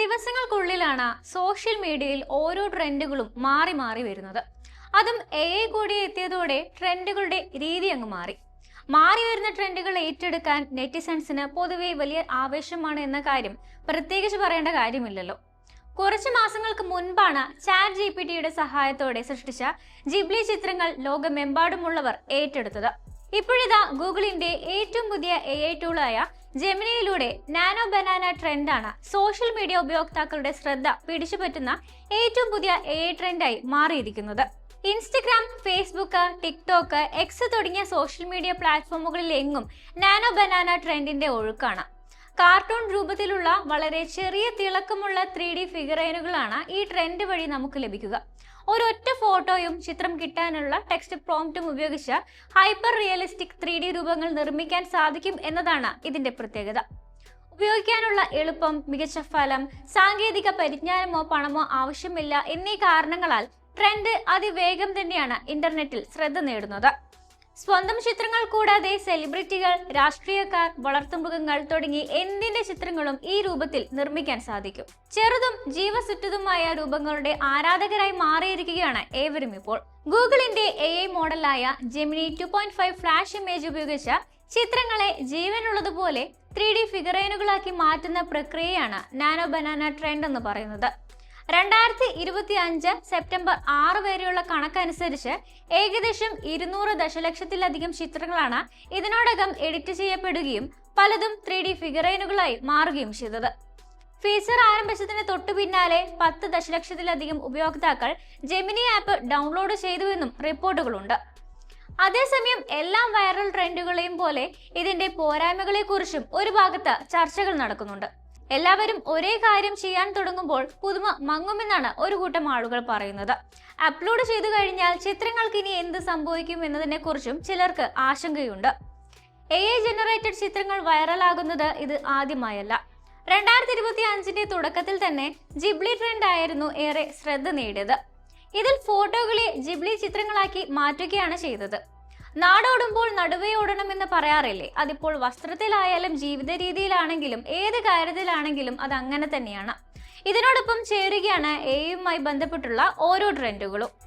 ദിവസങ്ങൾക്കുള്ളിലാണ് social മീഡിയയിൽ ഓരോ ട്രെൻഡുകളും മാറി മാറി വരുന്നത്. അതും എ ഐ കൂടി എത്തിയതോടെ ട്രെൻഡുകളുടെ രീതി അങ്ങ് മാറി. മാറി വരുന്ന ട്രെൻഡുകൾ ഏറ്റെടുക്കാൻ നെറ്റിസൺസിന് പൊതുവെ വലിയ ആവേശമാണ് എന്ന കാര്യം പ്രത്യേകിച്ച് പറയേണ്ട കാര്യമില്ലല്ലോ. കുറച്ച് മാസങ്ങൾക്ക് മുൻപാണ് ചാറ്റ് ജി പി ടിയുടെ സഹായത്തോടെ സൃഷ്ടിച്ച ജിബ്ലി ചിത്രങ്ങൾ ലോകമെമ്പാടുമുള്ളവർ ഏറ്റെടുത്തത്. ഇപ്പോഴിതാ ഗൂഗിളിന്റെ ഏറ്റവും പുതിയ എ ഐ ടൂളായ ജെമിനിയിലൂടെ നാനോ ബനാന ട്രെൻഡാണ്. സോഷ്യൽ മീഡിയ ഉപയോക്താക്കളുടെ ശ്രദ്ധ പിടിച്ചുപറ്റുന്ന ഏറ്റവും പുതിയ എ ഐ ട്രെൻഡായി മാറിയിരിക്കുന്നത്. ഇൻസ്റ്റഗ്രാം ഫേസ്ബുക്ക് ടിക്ടോക്ക് എക്സ് തുടങ്ങിയ സോഷ്യൽ മീഡിയ പ്ലാറ്റ്ഫോമുകളിലെങ്ങും നാനോ ബനാന ട്രെൻഡിന്റെ ഒഴുക്കാണ്. കാർട്ടൂൺ രൂപത്തിലുള്ള വളരെ ചെറിയ തിളക്കമുള്ള ത്രീ ഡി ഫിഗറൈനുകളാണ് ഈ ട്രെൻഡ് വഴി നമുക്ക് ലഭിക്കുക. ഒരൊറ്റ ഫോട്ടോയും ചിത്രം കിട്ടാനുള്ള ടെക്സ്റ്റ് പ്രോംപ്റ്റും ഉപയോഗിച്ച് ഹൈപ്പർ റിയലിസ്റ്റിക് ത്രീ ഡി രൂപങ്ങൾ നിർമ്മിക്കാൻ സാധിക്കും എന്നതാണ് ഇതിന്റെ പ്രത്യേകത. ഉപയോഗിക്കാനുള്ള എളുപ്പം മികച്ച ഫലം സാങ്കേതിക പരിജ്ഞാനമോ പണമോ ആവശ്യമില്ല എന്നീ കാരണങ്ങളാൽ ട്രെൻഡ് അതിവേഗം തന്നെയാണ് ഇന്റർനെറ്റിൽ ശ്രദ്ധ നേടുന്നത്. സ്വന്തം ചിത്രങ്ങൾ കൂടാതെ സെലിബ്രിറ്റികൾ രാഷ്ട്രീയക്കാർ വളർത്തുമൃഗങ്ങൾ തുടങ്ങി എന്തിന്റെ ചിത്രങ്ങളും ഈ രൂപത്തിൽ നിർമ്മിക്കാൻ സാധിക്കും. ചെറുതും ജീവസുറ്റതുമായ രൂപങ്ങളുടെ ആരാധകരായി മാറിയിരിക്കുകയാണ് ഏവരും ഇപ്പോൾ. ഗൂഗിളിന്റെ A I മോഡലായ Gemini two point five flash image ഉപയോഗിച്ച ചിത്രങ്ങളെ ജീവനുള്ളതുപോലെ ത്രീ ഡി ഫിഗറൈനുകളാക്കി മാറ്റുന്ന പ്രക്രിയയാണ് നാനോ ബനാന ട്രെൻഡ് എന്ന് പറയുന്നത്. രണ്ടായിരത്തി ഇരുപത്തി അഞ്ച് സെപ്റ്റംബർ ആറ് വരെയുള്ള കണക്കനുസരിച്ച് ഏകദേശം ഇരുന്നൂറ് ദശലക്ഷത്തിലധികം ചിത്രങ്ങളാണ് ഇതിനോടകം എഡിറ്റ് ചെയ്യപ്പെടുകയും പലതും ത്രീ ഡി ഫിഗറൈനുകളായി മാറുകയും ചെയ്തത്. ഫീച്ചർ ആരംഭിച്ചതിന് തൊട്ടു പിന്നാലെ പത്ത് ദശലക്ഷത്തിലധികം ഉപയോക്താക്കൾ ജെമിനി ആപ്പ് ഡൗൺലോഡ് ചെയ്തുവെന്നും റിപ്പോർട്ടുകളുണ്ട്. അതേസമയം എല്ലാ വൈറൽ ട്രെൻഡുകളെയും പോലെ ഇതിന്റെ പോരായ്മകളെക്കുറിച്ചും ഒരു ഭാഗത്ത് ചർച്ചകൾ നടക്കുന്നുണ്ട്. എല്ലാവരും ഒരേ കാര്യം ചെയ്യാൻ തുടങ്ങുമ്പോൾ പുതുമ മങ്ങുമെന്നാണ് ഒരു കൂട്ടം ആളുകൾ പറയുന്നത്. അപ്ലോഡ് ചെയ്തു കഴിഞ്ഞാൽ ചിത്രങ്ങൾക്ക് ഇനി എന്ത് സംഭവിക്കും എന്നതിനെ കുറിച്ചും ചിലർക്ക് ആശങ്കയുണ്ട്. എ ഐ ജനറേറ്റഡ് ചിത്രങ്ങൾ വൈറലാകുന്നത് ഇത് ആദ്യമായല്ല. രണ്ടായിരത്തി ഇരുപത്തി അഞ്ചിന്റെ തുടക്കത്തിൽ തന്നെ ജിബ്ലി ട്രെൻഡ് ആയിരുന്നു ഏറെ ശ്രദ്ധ നേടിയത്. ഇതിൽ ഫോട്ടോകളെ ജിബ്ലി ചിത്രങ്ങളാക്കി മാറ്റുകയാണ് ചെയ്തത്. നാടോടുമ്പോൾ നടുവേ ഓടണം എന്ന് പറയാറില്ലേ? അതിപ്പോൾ വസ്ത്രത്തിലായാലും ജീവിത രീതിയിലാണെങ്കിലും ഏത് കാര്യത്തിലാണെങ്കിലും അത് അങ്ങനെ തന്നെയാണ്. ഇതിനോടൊപ്പം ചേരുകയാണ് എയുമായി ബന്ധപ്പെട്ടുള്ള ഓരോ ട്രെൻഡുകളും.